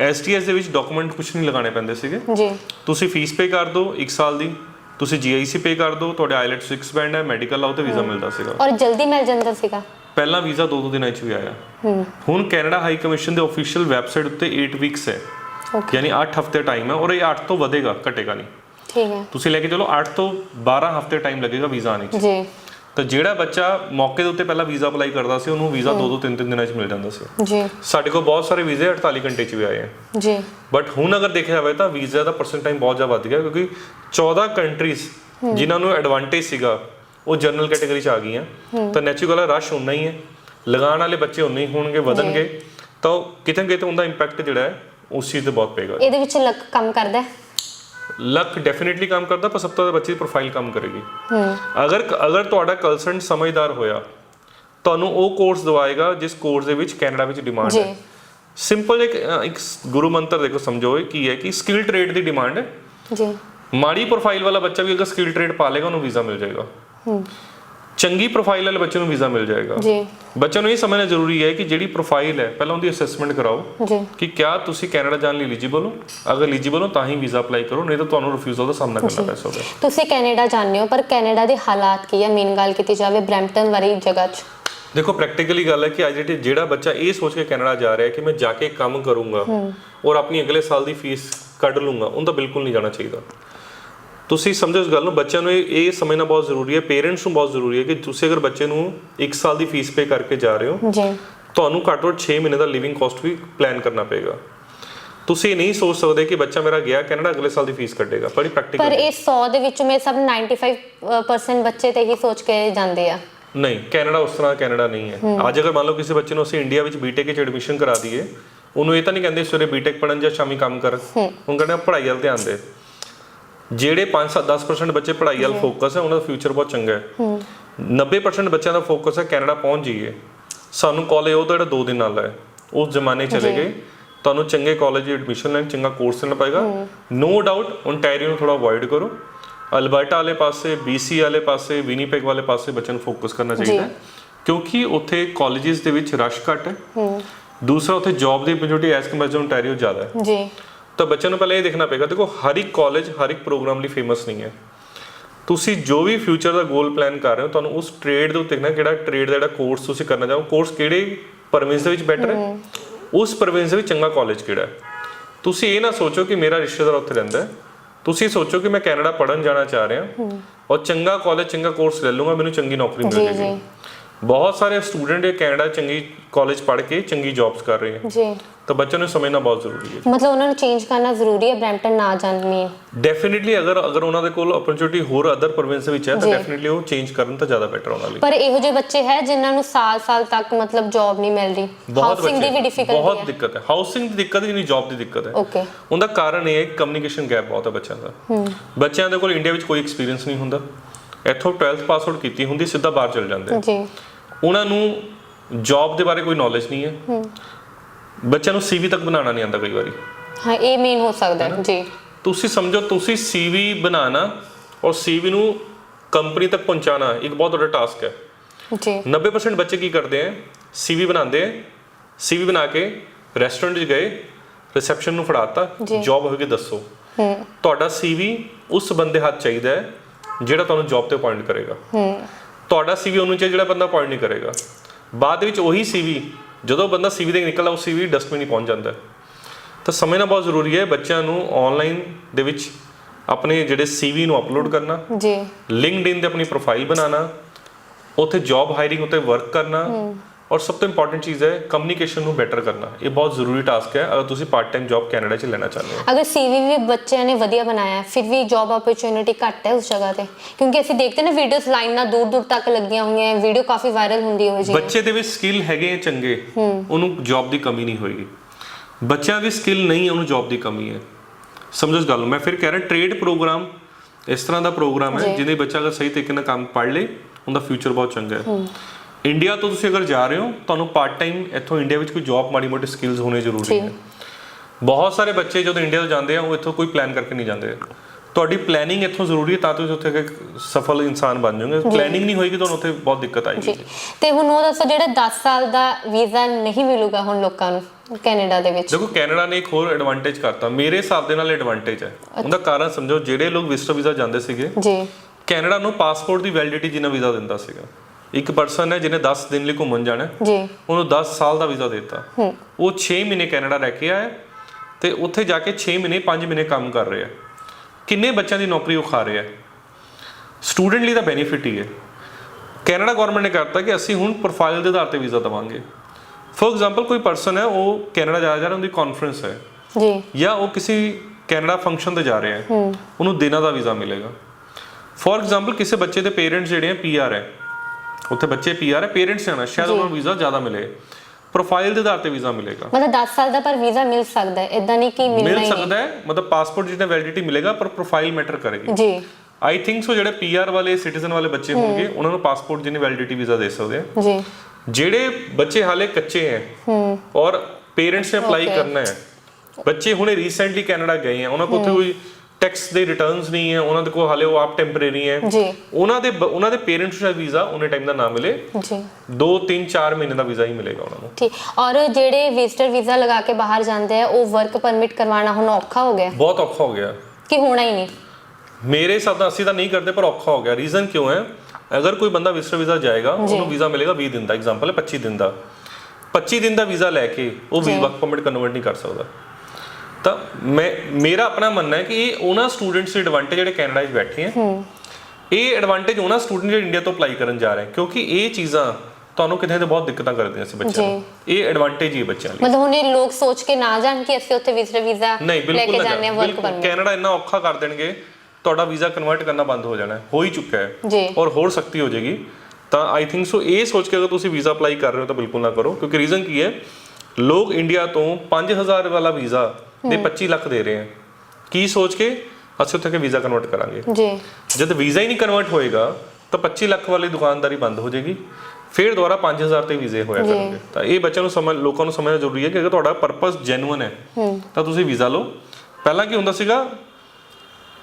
ਐਸਟੀਐਸ ਦੇ ਵਿੱਚ ਡਾਕੂਮੈਂਟ ਕੁਝ ਨਹੀਂ ਲਗਾਉਣੇ ਪੈਂਦੇ ਸੀਗੇ। ਜੀ। ਤੁਸੀਂ ਫੀਸ ਪੇ ਕਰ ਦਿਓ 1 ਸਾਲ ਦੀ। ਤੁਸੀਂ ਜੀਆਈਸੀ ਪੇ ਕਰ ਦਿਓ ਤੁਹਾਡੇ ਆਈਲੈਟਸ 6 ਬੈਂਡ ਹੈ ਮੈਡੀਕਲ ਲਾਓ ਤੇ ਵੀਜ਼ਾ ਮਿਲਦਾ ਸੀਗਾ। ਔਰ ਜਲਦੀ ਮਿਲ ਜਾਂਦਾ ਸੀਗਾ। ਪਹਿਲਾਂ ਵੀਜ਼ਾ ਦੋ ਦੋ ਦਿਨਾਂ 'ਚ ਵੀ ਆਇਆ। ਹੁਣ ਕੈਨੇਡਾ ਹਾਈ ਕਮਿਸ਼ਨ ਦੇ ਅਫੀਸ਼ੀਅਲ ਵੈਬਸਾਈਟ ਉੱਤੇ 8 ਵੀਕਸ ਹੈ। ਓਕੇ ਯਾਨੀ 8 ਹਫ਼ਤੇ ਟਾਈਮ ਹੈ ਔਰ ਇਹ 8 ਤੋਂ ਵਧੇਗਾ ਘਟੇਗਾ ਨਹੀਂ। ਠੀਕ ਹੈ। ਤੁਸੀਂ ਲੈ ਕੇ ਚਲੋ 8 ਤੋਂ 12 ਹਫ਼ਤੇ ਟਾਈਮ ਲੱਗੇਗਾ ਵੀਜ਼ਾ ਆਣੇ 'ਚ ਜੀ। ਤਾਂ ਜਿਹੜਾ ਬੱਚਾ ਮੌਕੇ ਦੇ ਉੱਤੇ ਪਹਿਲਾਂ ਵੀਜ਼ਾ ਅਪਲਾਈ ਕਰਦਾ ਸੀ ਉਹਨੂੰ ਵੀਜ਼ਾ 2 ਤੋਂ 3 3 ਦਿਨਾਂ 'ਚ ਮਿਲ ਜਾਂਦਾ ਸੀ। ਜੀ। ਸਾਡੇ ਕੋਲ ਬਹੁਤ ਸਾਰੇ ਵੀਜ਼ੇ 48 ਘੰਟੇ 'ਚ ਵੀ ਆਏ ਜੀ। ਬਟ ਹੁਣ ਅਗਰ ਦੇਖਿਆ ਜਾਵੇ ਤਾਂ ਵੀਜ਼ਾ ਦਾ ਪਰਸੈਂਟ ਟਾਈਮ ਬਹੁਤ ਜ਼ਿਆਦਾ ਵੱਧ ਗਿਆ ਕਿਉਂਕਿ 14 ਕੰਟਰੀਜ਼ ਜਿਨ੍ਹਾਂ ਨੂੰ ਐਡਵਾਂਟੇਜ ਸੀਗਾ ਉਹ ਜਨਰਲ ਕੈਟਾਗਰੀ 'ਚ ਆ ਗਈਆਂ। ਤਾਂ ਨੈਚੁਰਲ ਰਸ਼ ਉਨਾ ਹੀ ਹੈ। ਲਗਾਉਣ ਵਾਲੇ ਬੱਚੇ ਉਨੇ ਹੀ ਹੋਣਗੇ ਵਧਣਗੇ। ਤਾਂ ਕਿਤੇ ਨਾ ਕਿਤੇ ਉਹਦਾ ਇੰਪੈਕਟ ਜਿਹੜਾ ਹੈ ਉਸ ਚੀਜ਼ ਤੇ ਬਹੁਤ ਪਏਗਾ। ਇਹਦੇ ਵਿੱਚ ਲੱਕ ਕੰਮ ਕਰਦਾ ਹੈ? ਲੱਕ ਡੈਫੀਨਿਟਲੀ ਕੰਮ ਕਰਦਾ ਪਰ ਸਭ ਤੋਂ ਬੱਚੇ ਦੀ ਪ੍ਰੋਫਾਈਲ ਕੰਮ ਕਰੇਗੀ। ਅਗਰ ਅਗਰ ਤੁਹਾਡਾ ਕੰਸਲਟੈਂਟ ਸਮਝਦਾਰ ਹੋਇਆ ਤੁਹਾਨੂੰ ਉਹ ਕੋਰਸ ਦਵਾਏਗਾ ਜਿਸ ਕੋਰਸ ਦੇ ਵਿੱਚ ਕੈਨੇਡਾ ਵਿੱਚ ਡਿਮਾਂਡ ਹੈ। ਸਿੰਪਲ ਇੱਕ ਇੱਕ ਗੁਰੂ ਮੰਤਰ ਦੇਖੋ ਸਮਝੋ ਇਹ ਕੀ ਹੈ ਕਿ ਸਕਿੱਲ ਟ੍ਰੇਡ ਦੀ ਡਿਮਾਂਡ ਹੈ। ਜੀ। ਮਾੜੀ ਪ੍ਰੋਫਾਈਲ ਵਾਲਾ ਬੱਚਾ ਵੀ ਅਗਰ ਸਕਿੱਲ ਟ੍ਰੇਡ ਪਾ ਲੇਗਾ ਉਹਨੂੰ ਵੀਜ਼ਾ ਮਿਲ ਜਾਏਗਾ। ਚੰਗੀ ਪ੍ਰੋਫਾਈਲ ਵਾਲੇ ਬੱਚੇ ਨੂੰ ਵੀਜ਼ਾ ਮਿਲ ਜਾਏਗਾ। ਜੀ। ਬੱਚਿਆਂ ਨੂੰ ਇਹ ਸਮਝਣਾ ਜ਼ਰੂਰੀ ਹੈ ਕਿ ਜਿਹੜੀ ਪ੍ਰੋਫਾਈਲ ਹੈ ਪਹਿਲਾਂ ਉਹਦੀ ਅਸੈਸਮੈਂਟ ਕਰਾਓ ਜੀ। ਕਿ ਕਿਆ ਤੁਸੀਂ ਕੈਨੇਡਾ ਜਾਣ ਲਈ ਐਲੀਜੀਬਲ ਹੋ। ਅਗਰ ਐਲੀਜੀਬਲ ਹੋ ਤਾਂ ਹੀ ਵੀਜ਼ਾ ਅਪਲਾਈ ਕਰੋ ਨਹੀਂ ਤਾਂ ਤੁਹਾਨੂੰ ਰਿਫਿਊਜ਼ਲ ਦਾ ਸਾਹਮਣਾ ਕਰਨਾ ਪੈ ਸਕਦਾ ਤੁਸੀਂ ਕੈਨੇਡਾ ਜਾਂਦੇ ਹੋ ਪਰ ਕੈਨੇਡਾ ਦੇ ਹਾਲਾਤ ਕੀ ਹੈ ਮੇਨ ਗੱਲ ਕੀਤੀ ਜਾਵੇ ਬ੍ਰੈਂਪਟਨ ਵਾਲੀ ਜਗ੍ਹਾ 'ਚ। ਦੇਖੋ ਪ੍ਰੈਕਟੀਕਲੀ ਗੱਲ ਹੈ ਕਿ ਅੱਜ ਜਿਹੜੇ ਬੱਚਾ ਇਹ ਸੋਚ ਕੇ ਕੈਨੇਡਾ ਜਾ ਰਿਹਾ ਹੈ ਕਿ ਮੈਂ ਜਾ ਕੇ ਕੰਮ ਕਰੂੰਗਾ ਔਰ ਆਪਣੀ ਅਗਲੇ ਸਾਲ ਦੀ ਫੀਸ ਕੱਢ ਲੂੰਗਾ ਉਹਨੂੰ ਤਾਂ ਬਿਲਕੁਲ ਨਹੀਂ ਜਾਣਾ ਚਾਹੀਦਾ। ਤੁਸੀਂ ਸਮਝੋ ਇਸ ਗੱਲ ਨੂੰ ਬੱਚਿਆਂ ਨੂੰ ਇਹ ਇਹ ਸਮਝਣਾ ਬਹੁਤ ਜ਼ਰੂਰੀ ਹੈ ਪੇਰੈਂਟਸ ਨੂੰ ਬਹੁਤ ਜ਼ਰੂਰੀ ਹੈ ਕਿ ਤੁਸੀਂ ਅਗਰ ਬੱਚੇ ਨੂੰ 1 ਸਾਲ ਦੀ ਫੀਸ ਪੇ ਕਰਕੇ ਜਾ ਰਹੇ ਹੋ ਜੀ। ਤੁਹਾਨੂੰ ਘੱਟੋ ਘੱਟ 6 ਮਹੀਨੇ ਦਾ ਲਿਵਿੰਗ ਕਾਸਟ ਵੀ ਪਲਾਨ ਕਰਨਾ ਪਏਗਾ। ਤੁਸੀਂ ਨਹੀਂ ਸੋਚ ਸਕਦੇ ਕਿ ਬੱਚਾ ਮੇਰਾ ਗਿਆ ਕੈਨੇਡਾ ਅਗਲੇ ਸਾਲ ਦੀ ਫੀਸ ਕੱਢੇਗਾ ਬੜੀ ਪਰ ਪ੍ਰੈਕਟੀਕਲ ਇਹ 100 ਦੇ ਵਿੱਚੋਂ ਮੇਰੇ ਸਭ 95% ਬੱਚੇ ਤੇ ਹੀ ਸੋਚ ਕੇ ਜਾਂਦੇ ਆ। ਨਹੀਂ ਕੈਨੇਡਾ ਉਸ ਤਰ੍ਹਾਂ ਕੈਨੇਡਾ ਨਹੀਂ ਹੈ। ਅੱਜ ਅਗਰ ਮੰਨ ਲਓ ਕਿਸੇ ਬੱਚੇ ਨੂੰ ਅਸੀਂ ਇੰਡੀਆ ਵਿੱਚ ਬੀਟੈਕ ਵਿੱਚ ਐਡਮਿਸ਼ਨ ਕਰਾ ਦਈਏ ਉਹਨੂੰ ਇਹ ਤਾਂ ਨਹੀਂ ਕਹਿੰਦੇ ਸਵੇਰੇ ਬੀਟੈਕ ਪੜਨ ਜਾਂ ਸ਼ਾਮੀ ਕੰਮ ਕਰ। ਉਹਨੂੰ ਕਹਿੰਦੇ ਪੜ੍ਹਾਈ ਵੱਲ ਧਿਆਨ ਦੇ। ਜਿਹੜੇ 5-10% ਬੱਚੇ ਪੜ੍ਹਾਈ ਵੱਲ ਫੋਕਸ ਹੈ ਉਹਨਾਂ ਦਾ ਫਿਊਚਰ ਬਹੁਤ ਚੰਗਾ ਹੈ। 90% ਬੱਚਿਆਂ ਦਾ ਫੋਕਸ ਹੈ ਕੈਨੇਡਾ ਪਹੁੰਚ ਜਾਈਏ। ਸਾਨੂੰ ਕਾਲਜ ਉਹ ਤਾਂ ਜਿਹੜਾ 2 ਦਿਨ ਨਾਲ ਹੈ ਉਸ ਜ਼ਮਾਨੇ ਚਲੇ ਗਏ। ਤੁਹਾਨੂੰ ਚੰਗੇ ਕਾਲਜ ਦੀ ਐਡਮਿਸ਼ਨ ਲੈਣ ਚੰਗਾ ਕੋਰਸ ਲੈਣਾ ਪਏਗਾ। ਨੋ ਡਾਊਟ ਓਨਟਾਰੀਓ ਨੂੰ ਥੋੜਾ ਅਵੋਇਡ ਕਰੋ। ਅਲਬਰਟਾ ਵਾਲੇ ਪਾਸੇ BC ਵਾਲੇ ਪਾਸੇ ਵਿਨੀਪੈਗ ਵਾਲੇ ਪਾਸੇ ਬੱਚਿਆਂ ਨੂੰ ਫੋਕਸ ਕਰਨਾ ਚਾਹੀਦਾ ਹੈ। ਕਿਉਂਕਿ ਉੱਥੇ ਕਾਲਜਸ ਦੇ ਵਿੱਚ ਰਸ਼ ਘੱਟ ਹੈ। ਦੂਸਰਾ ਉੱਥੇ job the opportunity as compare to Ontario ਜ਼ਿਆਦਾ ਹੈ। ਜੀ। ਤਾਂ ਬੱਚਿਆਂ ਨੂੰ ਪਹਿਲਾਂ ਇਹ ਦੇਖਣਾ ਪਏਗਾ ਦੇਖੋ ਹਰ ਇੱਕ ਕਾਲਜ ਹਰ ਇੱਕ ਪ੍ਰੋਗਰਾਮ ਲਈ ਫੇਮਸ ਨਹੀਂ ਹੈ। ਤੁਸੀਂ ਜੋ ਵੀ ਫਿਊਚਰ ਦਾ ਗੋਲ ਪਲਾਨ ਕਰ ਰਹੇ ਹੋ ਤੁਹਾਨੂੰ ਉਸ ਟ੍ਰੇਡ ਦੇ ਉੱਤੇ ਦੇਖਣਾ ਕਿਹੜਾ ਟ੍ਰੇਡ ਦਾ ਜਿਹੜਾ ਕੋਰਸ ਤੁਸੀਂ ਕਰਨਾ ਚਾਹੋ। ਕੋਰਸ ਕਿਹੜੇ ਪ੍ਰੋਵਿੰਸ ਦੇ ਵਿੱਚ ਬੈਟਰ ਹੈ? ਉਸ ਪ੍ਰੋਵਿੰਸ ਦੇ ਵਿੱਚ ਚੰਗਾ ਕਾਲਜ ਕਿਹੜਾ ਹੈ? ਤੁਸੀਂ ਇਹ ਨਾ ਸੋਚੋ ਕਿ ਮੇਰਾ ਰਿਸ਼ਤੇਦਾਰ ਉੱਥੇ ਰਹਿੰਦਾ ਹੈ। ਤੁਸੀਂ ਸੋਚੋ ਕਿ ਮੈਂ ਕੈਨੇਡਾ ਪੜਨ ਜਾਣਾ ਚਾਹ ਰਿਹਾ। ਔਰ ਚੰਗਾ ਕਾਲਜ ਚੰਗਾ ਕੋਰਸ ਲੈ ਲੂੰਗਾ ਮੈਨੂੰ ਚੰਗੀ ਨੌਕਰੀ ਮਿਲ ਜੀ ਜਾਏਗੀ। ਬਹੁਤ ਸਾਰੇ ਸਟੂਡੈਂਟ ਇਹ ਕੈਨੇਡਾ ਚੰਗੀ ਕਾਲਜ ਪੜ੍ਹ ਕੇ ਚੰਗੀ ਜੌਬਸ ਕਰ ਰਹੇ ਹੈ ਜੀ। ਤਾਂ ਬੱਚਿਆਂ ਨੂੰ ਸਮਝਣਾ ਬਹੁਤ ਜ਼ਰੂਰੀ ਹੈ। ਮਤਲਬ ਉਹਨਾਂ ਨੂੰ ਚੇਂਜ ਕਰਨਾ ਜ਼ਰੂਰੀ ਹੈ ਬ੍ਰੈਂਪਟਨ ਨਾ ਜਾਣ ਮੇਨ ਡੈਫੀਨਿਟਲੀ ਅਗਰ ਅਗਰ ਉਹਨਾਂ ਦੇ ਕੋਲ ਓਪਰਚੁਨਿਟੀ ਹੋਰ ਅਦਰ ਪ੍ਰੋਵਿੰਸ ਵਿੱਚ ਹੈ ਤਾਂ। ਡੈਫੀਨਿਟਲੀ ਉਹ ਚੇਂਜ ਕਰਨ ਤਾਂ ਜ਼ਿਆਦਾ ਬੈਟਰ ਉਹਨਾਂ ਲਈ। ਪਰ ਇਹੋ ਜਿਹੇ ਬੱਚੇ ਹੈ ਜਿਨ੍ਹਾਂ ਨੂੰ ਸਾਲ-ਸਾਲ ਤੱਕ ਮਤਲਬ ਜੌਬ ਨਹੀਂ ਮਿਲ ਰਹੀ। ਹਾਊਸਿੰਗ ਦੀ ਵੀ ਬਹੁਤ ਡਿਫਿਕਲਟੀ ਹੈ। ਦਿੱਕਤ ਹੈ। ਹਾਊਸਿੰਗ ਦੀ ਦਿੱਕਤ ਹੀ ਨਹੀਂ ਜੌਬ ਦੀ ਦਿੱਕਤ ਹੈ। ਓਕੇ ਉਹਦਾ ਕਾਰਨ ਇਹ ਹੈ ਕਮਿਊਨੀਕੇਸ਼ਨ ਗੈਪ ਬਹੁਤ ਹੈ ਬੱਚਿਆਂ ਦਾ। ਬੱਚਿਆਂ ਦੇ ਕੋਲ ਇੰਡੀਆ ਵਿੱਚ ਕੋਈ ਐਕਸਪੀਰੀਅੰਸ ਨਹੀਂ ਹੁੰਦਾ। ਇੱਥੋਂ 12th ਪਾਸ ਆਊਟ ਕੀਤੀ ਹੁੰਦੀ ਸਿੱਧਾ ਬਾਹਰ ਚਲ ਜਾਂਦੇ। ਜੀ। ਉਹਨਾਂ ਨੂੰ ਜੌਬ ਦੇ ਬਾਰੇ ਕੋਈ ਨੌਲੇਜ ਨਹੀਂ ਹੈ। ਬੱਚਿਆਂ ਨੂੰ ਸੀਵੀ ਤੱਕ ਬਣਾਉਣਾ ਨਹੀਂ ਆਉਂਦਾ ਕਈ ਵਾਰੀ। ਹਾਂ ਇਹ ਮੇਨ ਹੋ ਸਕਦਾ ਹੈ ਜੀ। ਤੁਸੀਂ ਸਮਝੋ ਤੁਸੀਂ ਸੀਵੀ ਬਣਾਉਣਾ ਔਰ ਸੀਵੀ ਨੂੰ ਕੰਪਨੀ ਤੱਕ ਪਹੁੰਚਾਉਣਾ ਇੱਕ ਬਹੁਤ ਵੱਡਾ ਟਾਸਕ ਹੈ। ਜੀ। 90% ਬੱਚੇ ਕੀ ਕਰਦੇ ਆ ਸੀਵੀ ਬਣਾਉਂਦੇ ਆ ਸੀਵੀ ਬਣਾ ਕੇ ਰੈਸਟੋਰੈਂਟ 'ਚ ਗਏ ਰਿਸੈਪਸ਼ਨ ਨੂੰ ਫੜਾਤਾ। ਜੌਬ ਹੋਵੇਗੀ ਦੱਸੋ। ਹੂੰ। ਤੁਹਾਡਾ ਸੀਵੀ ਉਸ ਬੰਦੇ ਹੱਥ ਚਾਹੀਦਾ ਹੈ ਜਿਹੜਾ ਤੁਹਾਨੂੰ ਜੌਬ ਤੇ ਅਪਾਇੰਟ ਕਰੇਗਾ। ਹੂੰ। ਤੁਹਾਡਾ ਸੀਵੀ ਉਹਨੂੰ ਚਾਹੀਦਾ ਜਿਹੜਾ ਬੰਦਾ ਅਪਾਇੰਟ ਨਹੀਂ ਕਰੇਗਾ। ਬਾਅਦ ਵਿੱਚ ਉਹੀ ਸੀਵੀ ਜਦੋਂ ਬੰਦਾ ਸੀਵੀ ਦੇ ਨਿਕਲਦਾ ਉਹ ਸੀਵੀ ਡਸਟਬਿਨ ਹੀ ਪਹੁੰਚ ਜਾਂਦਾ। ਤਾਂ ਸਮਝਣਾ ਬਹੁਤ ਜ਼ਰੂਰੀ ਹੈ ਬੱਚਿਆਂ ਨੂੰ ਆਨਲਾਈਨ ਦੇ ਵਿੱਚ ਆਪਣੇ ਜਿਹੜੇ ਸੀਵੀ ਨੂੰ ਅਪਲੋਡ ਕਰਨਾ ਜੀ। ਲਿੰਕਡਇਨ ਤੇ ਆਪਣੀ ਪ੍ਰੋਫਾਈਲ ਬਣਾਉਣਾ ਉੱਥੇ ਜੌਬ ਹਾਇਰਿੰਗ ਉੱਤੇ ਵਰਕ ਕਰਨਾ ਔਰ ਸਭ ਤੋਂ ਇੰਪੋਰਟੈਂਟ ਚੀਜ਼ ਹੈ ਕਮਿਊਨੀਕੇਸ਼ਨ ਨੂੰ ਬੈਟਰ ਕਰਨਾ। ਇਹ ਬਹੁਤ ਜ਼ਰੂਰੀ ਟਾਸਕ ਹੈ ਅਗਰ ਤੁਸੀਂ ਪਾਰਟ ਟਾਈਮ ਜੌਬ ਕੈਨੇਡਾ 'ਚ ਲੈਣਾ ਚਾਹੁੰਦੇ ਹੋ। ਅਗਰ ਸੀਵੀ ਵੀ ਬੱਚਿਆਂ ਨੇ ਵਧੀਆ ਬਣਾਇਆ ਫਿਰ ਵੀ ਜੌਬ ਓਪਰਚ्युनिटी ਘੱਟ ਹੈ ਉਸ ਜਗ੍ਹਾ ਤੇ। ਕਿਉਂਕਿ ਅਸੀਂ ਦੇਖਦੇ ਨੇ ਵੀਡੀਓਜ਼ ਲਾਈਨਾਂ ਦੂਰ ਦੂਰ ਤੱਕ ਲੱਗੀਆਂ ਹੋਈਆਂ ਵੀਡੀਓ ਕਾਫੀ ਵਾਇਰਲ ਹੁੰਦੀ ਹੋਈ ਜੀ। ਬੱਚੇ ਦੇ ਵਿੱਚ ਸਕਿੱਲ ਹੈਗੇ ਚੰਗੇ ਉਹਨੂੰ ਜੌਬ ਦੀ ਕਮੀ ਨਹੀਂ ਹੋਏਗੀ। ਬੱਚਿਆਂ ਦੀ ਸਕਿੱਲ ਨਹੀਂ ਹੈ ਉਹਨੂੰ ਜੌਬ ਦੀ ਕਮੀ ਹੈ। ਸਮਝੋ ਇਸ ਗੱਲ ਨੂੰ। ਮੈਂ ਫਿਰ ਕਹਿ ਰਿਹਾ ਟ੍ਰੇਡ ਪ੍ਰੋਗਰਾਮ ਇਸ ਤਰ੍ਹਾਂ ਦਾ ਪ੍ਰੋਗਰਾਮ ਹੈ ਜਿਹਦੇ ਬੱਚਾ ਅਗਰ ਸਹੀ ਤਰੀਕੇ ਨਾਲ ਕੰਮ ਪੜ ਲੇ ਉਹਦਾ ਫਿਊਚਰ ਬਹੁਤ ਚੰਗਾ ਹੈ। ਇੰਡੀਆ ਤੋਂ ਤੁਸੀਂ ਅਗਰ ਜਾ ਰਹੇ ਹੋ ਤੁਹਾਨੂੰ ਪਾਰਟ ਟਾਈਮ ਇੱਥੋਂ ਇੰਡੀਆ ਵਿੱਚ ਕੋਈ ਜੌਬ ਮਾੜੀ ਮੋਟੀ ਸਕਿੱਲਸ ਹੋਣੇ ਜ਼ਰੂਰੀ। ਹੈ। ਬਹੁਤ ਸਾਰੇ ਬੱਚੇ ਜਦੋਂ ਇੰਡੀਆ ਤੋਂ ਜਾਂਦੇ ਆ ਉਹ ਇੱਥੋਂ ਕੋਈ ਪਲਾਨ ਕਰਕੇ ਨਹੀਂ ਜਾਂਦੇ। ਤੁਹਾਡੀ ਪਲੈਨਿੰਗ ਇੱਥੋਂ ਜ਼ਰੂਰੀ ਹੈ ਤਾਂ ਤੁਸੀਂ ਉੱਥੇ ਇੱਕ ਸਫਲ ਇਨਸਾਨ ਬਣ ਜਾਓਗੇ। ਪਲੈਨਿੰਗ ਨਹੀਂ ਹੋਏਗੀ ਤੁਹਾਨੂੰ ਉੱਥੇ ਬਹੁਤ ਦਿੱਕਤ ਆਏਗੀ। ਤੇ ਹੁਣ ਉਹ ਦੱਸੋ ਜਿਹੜਾ 10 ਸਾਲ ਦਾ ਵੀਜ਼ਾ ਨਹੀਂ ਮਿਲੂਗਾ ਹੁਣ ਲੋਕਾਂ ਨੂੰ ਕੈਨੇਡਾ ਦੇ ਵਿੱਚ? ਦੇਖੋ ਕੈਨੇਡਾ ਨੇ ਇੱਕ ਹੋਰ ਐਡਵਾਂਟੇਜ ਕਰਤਾ। ਮੇਰੇ ਹਿਸਾਬ ਦੇ ਨਾਲ ਐਡਵਾਂਟੇਜ ਹੈ। ਉਹਦਾ ਕਾਰਨ ਸਮਝੋ ਜਿਹੜੇ ਲੋਕ ਵਿਜ਼ਟਰ ਵੀਜ਼ਾ ਜਾਂਦੇ ਸੀਗੇ ਜੀ। ਕੈਨੇਡਾ ਨੂੰ ਪਾਸਪੋਰਟ ਦੀ ਵੈਲਿਡਿਟੀ ਜਿੰਨਾ ਵੀਜ਼ਾ ਦਿੰਦਾ ਸੀਗਾ। ਇੱਕ ਪਰਸਨ ਹੈ ਜਿਹਨੇ 10 ਦਿਨ ਲਈ ਘੁੰਮਣ ਜਾਣਾ ਹੈ, ਜੀ। ਉਹਨੂੰ 10 ਸਾਲ ਦਾ ਵੀਜ਼ਾ ਦਿੱਤਾ। ਹੂੰ। ਉਹ 6 ਮਹੀਨੇ ਕੈਨੇਡਾ ਰਹਿ ਕੇ ਆਇਆ ਤੇ ਉੱਥੇ ਜਾ ਕੇ 6 ਮਹੀਨੇ 5 ਮਹੀਨੇ ਕੰਮ ਕਰ ਰਿਹਾ। ਕਿੰਨੇ ਬੱਚਿਆਂ ਦੀ ਨੌਕਰੀ ਉਹ ਖਾ ਰਿਹਾ ਸਟੂਡੈਂਟ ਲਈ ਤਾਂ ਬੈਨੀਫਿਟ ਹੀ ਹੈ। ਕੈਨੇਡਾ ਗਵਰਨਮੈਂਟ ਨੇ ਕਰਤਾ ਕਿ ਅਸੀਂ ਹੁਣ ਪ੍ਰੋਫਾਈਲ ਦੇ ਆਧਾਰ ਤੇ ਵੀਜ਼ਾ ਦਵਾਂਗੇ। ਫੋਰ ਐਗਜ਼ਾਮਪਲ ਕੋਈ ਪਰਸਨ ਹੈ ਉਹ ਕੈਨੇਡਾ ਜਾ ਰਿਹਾ ਉਹਦੀ ਕਾਨਫਰੰਸ ਹੈ। ਜੀ। ਜਾਂ ਉਹ ਕਿਸੇ ਕੈਨੇਡਾ ਫੰਕਸ਼ਨ ਤੇ ਜਾ ਰਿਹਾ ਹੈ। ਉਹਨੂੰ ਦਿਨਾਂ ਦਾ ਵੀਜ਼ਾ ਮਿਲੇਗਾ। ਫੋਰ ਐਗਜ਼ਾਮਪਲ ਕਿਸੇ ਬੱਚੇ ਦੇ ਪੇਰੈਂਟਸ ਜਿਹੜੇ ਆ ਪੀਆਰ ਹੈ। ਉੱਥੇ ਬੱਚੇ ਪੀਆਰ ਹੈ ਪੇਰੈਂਟਸ ਜਾਣਾ ਸ਼ਾਇਦ ਉਹਨਾਂ ਨੂੰ ਵੀਜ਼ਾ ਜ਼ਿਆਦਾ ਮਿਲੇ। ਪ੍ਰੋਫਾਈਲ ਦੇ ਆਧਾਰ ਤੇ ਵੀਜ਼ਾ ਮਿਲੇਗਾ। ਮਤਲਬ 10 ਸਾਲ ਦਾ ਪਰ ਵੀਜ਼ਾ ਮਿਲ ਸਕਦਾ ਹੈ ਇਦਾਂ ਨਹੀਂ ਕਿ ਮਿਲਣਾ ਮਿਲ ਹੀ ਸਕਦਾ ਹੈ ਮਤਲਬ ਪਾਸਪੋਰਟ ਜਿੱਦਾਂ ਵੈਲਿਡਿਟੀ ਮਿਲੇਗਾ ਪਰ ਪ੍ਰੋਫਾਈਲ ਮੈਟਰ ਕਰੇਗੀ। ਜੀ। ਆਈ ਥਿੰਕ ਸੋ ਜਿਹੜੇ ਪੀਆਰ ਵਾਲੇ ਸਿਟੀਜ਼ਨ ਵਾਲੇ ਬੱਚੇ ਹੋਣਗੇ ਉਹਨਾਂ ਨੂੰ ਪਾਸਪੋਰਟ ਜਿੰਨੀ ਵੈਲਿਡਿਟੀ ਵੀਜ਼ਾ ਦੇ ਸਕਦੇ ਆ। ਜੀ। ਜਿਹੜੇ ਬੱਚੇ ਹਾਲੇ ਕੱਚੇ ਹੈ ਹੂੰ। ਔਰ ਪੇਰੈਂਟਸ ਨੇ ਅਪਲਾਈ. ਕਰਨਾ ਹੈ ਬੱਚੇ ਹੁਣੇ ਰੀਸੈਂਟਲੀ ਕੈਨੇਡਾ ਗਏ ਆ ਉਹਨਾਂ ਕੋਲ ਉੱਥੇ ਕੋਈ ਟੈਕਸ ਦੇ ਰਿਟਰਨਸ ਨਹੀਂ ਹੈ ਉਹਨਾਂ ਦੇ ਕੋਲ ਹਾਲੇ ਉਹ ਆਪ ਟੈਂਪਰੇਰੀ ਹੈ। ਜੀ। ਉਹਨਾਂ ਦੇ ਉਹਨਾਂ ਦੇ ਪੇਰੈਂਟਸ ਨੂੰ ਵੀਜ਼ਾ ਉਹਨੇ ਟਾਈਮ ਦਾ ਨਾ ਮਿਲੇ। ਜੀ। 2 3 4 ਮਹੀਨੇ ਦਾ ਵੀਜ਼ਾ ਹੀ ਮਿਲੇਗਾ ਉਹਨਾਂ ਨੂੰ। ਠੀਕ। ਔਰ ਜਿਹੜੇ ਵਿਜ਼ਟਰ ਵੀਜ਼ਾ ਲਗਾ ਕੇ ਬਾਹਰ ਜਾਂਦੇ ਆ ਉਹ ਵਰਕ ਪਰਮਿਟ ਕਰਵਾਉਣਾ ਹੁਣ ਔਖਾ ਹੋ ਗਿਆ? ਬਹੁਤ ਔਖਾ ਹੋ ਗਿਆ। ਕਿ ਹੋਣਾ ਹੀ ਨਹੀਂ? ਮੇਰੇ ਹਿਸਾਬ ਨਾਲ ਅਸੀਂ ਤਾਂ ਨਹੀਂ ਕਰਦੇ ਪਰ ਔਖਾ ਹੋ ਗਿਆ। ਰੀਜ਼ਨ ਕਿਉਂ ਹੈ? ਅਗਰ ਕੋਈ ਬੰਦਾ ਵਿਜ਼ਟਰ ਵੀਜ਼ਾ ਜਾਏਗਾ ਉਹਨੂੰ ਵੀਜ਼ਾ ਮਿਲੇਗਾ 20 ਦਿਨ ਦਾ। ਐਗਜ਼ਾਮਪਲ ਹੈ 25 ਦਿਨ ਦਾ। 25 ਦਿਨ ਦਾ ਵੀਜ਼ਾ ਲੈ ਕੇ ਉਹ ਵੀ ਵਰਕ ਪਰਮਿਟ ਕਨਵਰਟ ਨਹੀਂ ਕਰ ਸਕਦਾ। ਤਾਂ ਮੈਂ ਮੇਰਾ ਆਪਣਾ ਮੰਨਣਾ ਹੈ ਕਿ ਇਹ ਉਹਨਾਂ ਸਟੂਡੈਂਟਸ ਦੀ ਐਡਵਾਂਟੇਜ ਜਿਹੜੇ ਕੈਨੇਡਾ ਵਿੱਚ ਬੈਠੇ ਆ ਇਹ ਐਡਵਾਂਟੇਜ ਉਹਨਾਂ ਸਟੂਡੈਂਟ ਜਿਹੜੇ ਇੰਡੀਆ ਤੋਂ ਅਪਲਾਈ ਕਰਨ ਜਾ ਰਹੇ ਕਿਉਂਕਿ ਇਹ ਚੀਜ਼ਾਂ ਤੁਹਾਨੂੰ ਕਿਤੇ ਤੇ ਬਹੁਤ ਦਿੱਕਤਾਂ ਕਰਦੀਆਂ ਸੀ ਬੱਚਿਆਂ ਨੂੰ। ਇਹ ਐਡਵਾਂਟੇਜ ਹੀ ਬੱਚਿਆਂ ਲਈ। ਮਤਲਬ ਹੁਣ ਇਹ ਲੋਕ ਸੋਚ ਕੇ ਨਾ ਜਾਣ ਕਿ ਅਸੀਂ ਉੱਥੇ ਵੀਜ਼ਾ ਲੈ ਕੇ ਜਾਂਦੇ ਆ। ਵਰਕ ਪਰਮਿਟ ਕੈਨੇਡਾ ਇੰਨਾ ਔਖਾ ਕਰ ਦੇਣਗੇ ਤੁਹਾਡਾ ਵੀਜ਼ਾ ਕਨਵਰਟ ਕਰਨਾ ਬੰਦ ਹੋ ਜਾਣਾ ਹੈ ਹੋ ਹੀ। ਚੁੱਕਾ ਹੈ ਔਰ ਹੋਰ ਸਖਤੀ ਹੋ ਜਾਏਗੀ। ਤਾਂ ਆਈ ਥਿੰਕ ਸੋ ਇਹ ਸੋਚ ਕੇ ਅਗਰ ਤੁਸੀਂ ਵੀਜ਼ਾ ਅਪਲਾਈ ਕਰ ਰਹੇ ਹੋ ਤਾਂ ਬਿਲਕੁਲ ਨਾ ਕਰੋ ਕਿਉਂਕਿ ਰੀਜ਼ਨ ਕੀ ਹੈ? ਲੋਕ ਇੰਡੀਆ ਤੋਂ 5000 ਵਾਲਾ ਵੀਜ਼ਾ ਦੇ 25 ਲੱਖ ਦੇ ਰਹੇ ਹੈ ਕੀ ਸੋਚ ਕੇ ਅਸੀਂ ਉੱਥੇ ਕੇ ਵੀਜ਼ਾ ਕਨਵਰਟ ਕਰਾਂਗੇ? ਜੀ। ਜਦ ਵੀਜ਼ਾ ਹੀ ਨਹੀਂ ਕਨਵਰਟ ਹੋਏਗਾ ਤਾਂ 25 ਲੱਖ ਵਾਲੀ ਦੁਕਾਨਦਾਰੀ ਬੰਦ ਹੋ ਜਾਏਗੀ। ਫਿਰ ਦੁਬਾਰਾ 5000 ਤੇ ਵੀਜ਼ੇ ਹੋਇਆ ਕਰਨਗੇ। ਤਾਂ ਇਹ ਬੱਚਿਆਂ ਨੂੰ ਸਮਝ ਲੋਕਾਂ ਨੂੰ ਸਮਝਣਾ ਜ਼ਰੂਰੀ ਹੈ ਕਿ ਅਗਰ ਤੁਹਾਡਾ ਪਰਪਸ ਜੈਨੂਇਨ ਹੈ ਤਾਂ ਤੁਸੀਂ ਵੀਜ਼ਾ ਲਓ। ਪਹਿਲਾਂ ਕੀ ਹੁੰਦਾ ਸੀਗਾ?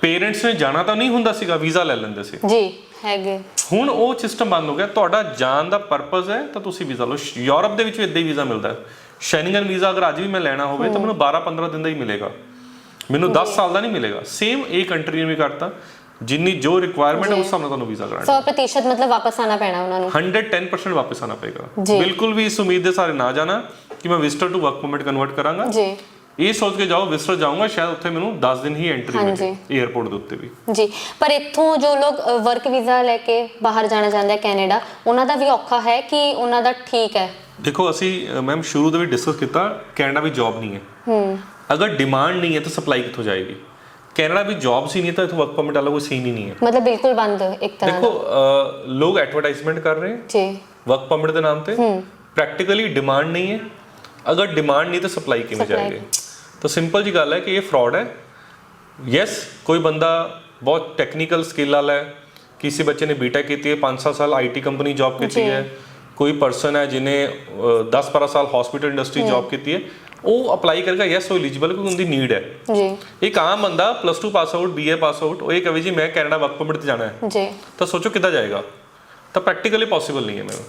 ਪੇਰੈਂਟਸ ਨੇ ਜਾਣਾ ਤਾਂ ਨਹੀਂ ਹੁੰਦਾ ਸੀਗਾ ਵੀਜ਼ਾ ਲੈ ਲੈਂਦੇ ਸੀ। ਜੀ ਹੈਗੇ। ਹੁਣ ਉਹ ਸਿਸਟਮ ਬੰਦ ਹੋ ਗਿਆ। ਤੁਹਾਡਾ ਜਾਣ ਦਾ ਪਰਪਸ ਹੈ ਤਾਂ ਤੁਸੀਂ ਵੀਜ਼ਾ ਲਓ। ਯੂਰਪ ਦੇ ਵਿੱਚ ਵੀ ਇਦਾਂ ਹੀ ਵੀਜ਼ਾ ਮਿਲਦਾ ਹੈ। ਸ਼ੈਨਗਨ ਵੀਜ਼ਾ ਅਗਰ ਅੱਜ ਵੀ ਮੈਂ ਲੈਣਾ ਹੋਵੇ ਤਾਂ ਮੈਨੂੰ 12-15 ਦਿਨ ਦਾ ਹੀ ਮਿਲੇਗਾ। ਮੈਨੂੰ 10 ਸਾਲ ਦਾ ਨਹੀਂ ਮਿਲੇਗਾ। ਸੇਮ ਇਹ ਕੰਟਰੀ ਨੇ ਵੀ ਕਰਤਾ। ਜਿੰਨੀ ਜੋ ਰਿਕੁਆਇਰਮੈਂਟ ਹੈ ਉਸ ਹਿਸਾਬ ਨਾਲ ਤੁਹਾਨੂੰ ਵੀਜ਼ਾ ਗ੍ਰਾਂਟ 100% ਮਤਲਬ ਵਾਪਸ ਆਣਾ ਪੈਣਾ ਉਹਨਾਂ ਨੂੰ। 110% ਵਾਪਸ ਆਣਾ ਪਏਗਾ। ਬਿਲਕੁਲ ਵੀ ਇਸ ਉਮੀਦ ਦੇ ਸਾਰੇ ਨਾ ਜਾਣਾ ਕਿ ਮੈਂ visitor to work permit convert ਕਰਾਂਗਾ। ਜੀ। ਇਹ ਸੋਚ ਕੇ ਜਾਓ ਵਿਜ਼ਟਰ ਜਾਊਂਗਾ ਸ਼ਾਇਦ ਉੱਥੇ ਮੈਨੂੰ 10 ਦਿਨ ਹੀ ਐਂਟਰੀ। ਮਿਲੇ 에어ਪੋਰਟ ਦੇ ਉੱਤੇ ਵੀ। ਜੀ ਪਰ ਇੱਥੋਂ ਜੋ ਲੋਕ ਵਰਕ ਵੀਜ਼ਾ ਲੈ ਕੇ ਬਾਹਰ ਜਾਣਾ ਚਾਹੁੰਦੇ ਆ ਕੈਨੇਡਾ ਉਹਨਾਂ ਦਾ ਵੀ ਔਖਾ ਹੈ ਕਿ ਉਹਨਾਂ ਦਾ ਠੀਕ ਹੈ? ਦੇਖੋ ਅਸੀਂ ਮੈਮ ਸ਼ੁਰੂ ਤੋਂ ਵੀ ਡਿਸਕਸ ਕੀਤਾ ਕੈਨੇਡਾ ਵੀ ਜੌਬ ਨਹੀਂ ਹੈ। ਹੂੰ। ਅਗਰ ਡਿਮਾਂਡ ਨਹੀਂ ਹੈ ਤਾਂ ਸਪਲਾਈ ਕਿੱਥੋਂ ਜਾਏਗੀ? ਕੈਨੇਡਾ ਵੀ ਜੌਬਸ ਹੀ ਨਹੀਂ ਤਾਂ ਇੱਥੇ ਵਰਕ ਪਰਮਿਟ ਵਾਲਾ ਕੋਈ ਸੀਨ ਹੀ ਨਹੀਂ ਹੈ। ਮਤਲਬ ਬਿਲਕੁਲ ਬੰਦ ਇੱਕ ਤਰ੍ਹਾਂ ਦੇਖੋ ਲੋਕ ਐਡਵਰਟਾਈਜ਼ਮੈਂਟ ਕਰ ਰਹੇ ਜੀ। ਵਰਕ ਪਰਮਿਟ ਦੇ ਨਾਮ ਤੇ। ਪ੍ਰੈਕਟੀਕਲੀ ਡਿਮਾਂਡ ਨਹੀਂ ਹੈ। ਅਗਰ ਡਿਮਾਂਡ ਨਹੀਂ ਤਾਂ ਸਪਲਾਈ ਕਿਵੇਂ। ਜਾਏਗੀ? ਤਾਂ ਸਿੰਪਲ ਜੀ ਗੱਲ ਹੈ ਕਿ ਇਹ ਫਰਾਡ ਹੈ। ਯੈਸ ਕੋਈ ਬੰਦਾ ਬਹੁਤ ਟੈਕਨੀਕਲ ਸਕਿੱਲ ਵਾਲਾ ਹੈ। ਕਿਸੇ ਬੱਚੇ ਨੇ ਬੀਟੈਕ ਕੀਤੀ ਹੈ 5-7 ਸਾਲ ਆਈਟੀ ਕੰਪਨੀ ਜੌਬ ਕੀਤੀ। ਹੈ। ਕੋਈ ਪਰਸਨ ਹੈ ਜਿਹਨੇ 10-12 ਸਾਲ ਹਸਪੀਟਲ ਇੰਡਸਟਰੀ ਜੌਬ ਕੀਤੀ ਹੈ। ਉਹ ਅਪਲਾਈ ਕਰੇਗਾ ਯੈਸ ਉਹ ਐਲੀਜੀਬਲ ਕਿਉਂਕਿ ਉਹਦੀ ਨੀਡ ਹੈ। ਜੀ। ਇੱਕ ਆਮ ਬੰਦਾ plus 2 pass out BA pass out ਉਹ ਇਹ ਕਹੇ ਜੀ ਮੈਂ ਕੈਨੇਡਾ ਵਰਕ ਪਰਮਿਟ ਤੇ ਜਾਣਾ ਹੈ। ਜੀ। ਤਾਂ ਸੋਚੋ ਕਿੱਦਾਂ ਜਾਏਗਾ। ਤਾਂ ਪ੍ਰੈਕਟੀਕਲੀ ਪੋਸੀਬਲ ਨਹੀਂ ਹੈ ਮੈਮ